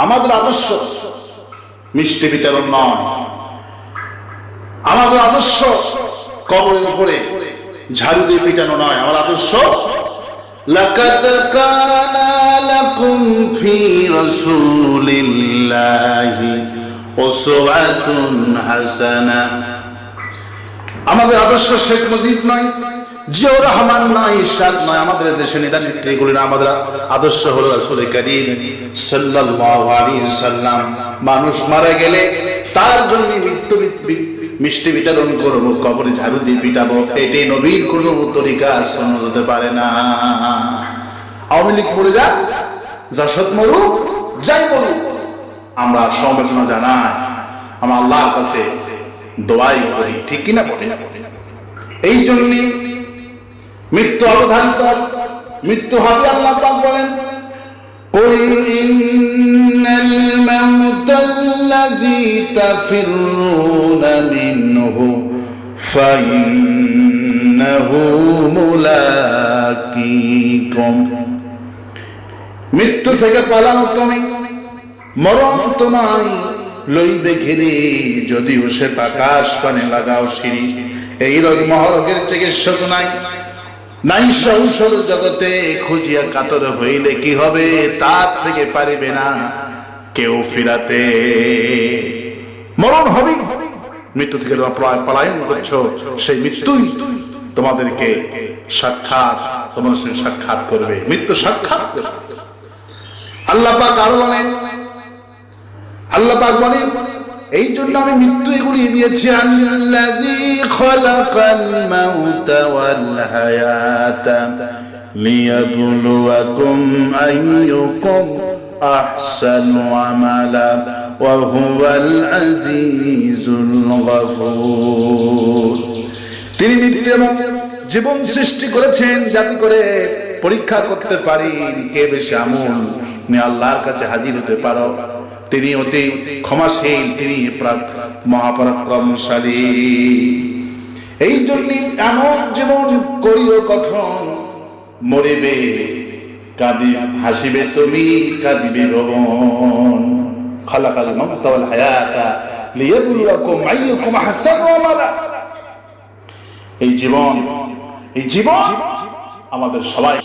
আমাদের আদর্শ মিষ্টি বিতরণ নয় আমাদের আদর্শ কবরের উপরে ঝাড়ু দিয়ে পিটানো নয় আমার আদর্শ لقد كان لكم في رسول الله أسوة حسنة আমাদের আদর্শ শেখ মুজিব নয় আদর্শ হলো মানুষ মারা গেলে তার জন্য মৃত্যু মিষ্টি বিতরণ করব, কবরে ঝাড়ু দিয়ে পিটাবো, এটাই নবীর কোন তরিকা হতে পারে না। আওয়ামী লীগ মরে যাক জাসদ মরুক, যাই বলুক, আমরা সমবেদনা জানাই, আমার আল্লাহর কাছে দোয়াই করি, ঠিক কিনা এই জন্য মৃত্যু অবধারিত মৃত্যু হবে আল্লাহ পাক বলেন قل إن الموت الذي تفرون منه فإنه ملاقيكم মৃত্যু থেকে পালাও তুমি মরণ তোমায় লইবে ঘিরে যদিও সে আকাশ পানে লাগাও সিঁড়ি এই রোগ মহরগের চিকিৎসক নাই নাই সংসার জগতে খুঁজিয়া কাতর হইলে কি হবে? তার থেকে পারিবে না। কেউ ফিরাতে। মরণ হবে মৃত্যু থেকে পলায়ন করছ। সেই মৃত্যুই তোমাদেরকে সাক্ষাৎ তোমার সঙ্গে সাক্ষাৎ করবে। মৃত্যু সাক্ষাৎ। করবে আল্লাহ পাক আরও বলেন, আল্লাহ পাক বলেন, এই জন্য আমি মৃত্যু এগুলি দিয়েছি আল্লাহ خلق الموت والحياة ليبلوكم أيكم أحسن عملا وهو العزيز الغفور তিনি মৃত্যু এবং জীবন সৃষ্টি করেছেন যাতে করে পরীক্ষা করতে পারি কে বেশি আমল নিয়ে আল্লাহর কাছে হাজির হতে পারো তিনি অতি ক্ষমাশীল তিনি প্রা- মহাপরাক্রমশালী এই জন্য এমন জীবন করিও গঠন মরিবে, কাঁদি, হাসিবে তুমি, কাঁদিবে ভবন। খালাকাল মাউতা ওয়াল হায়াতা লিয়াবলুয়াকুম আইয়ুকুম আহসানু আমালা। এই জীবন এই জীবন আমাদের সবাই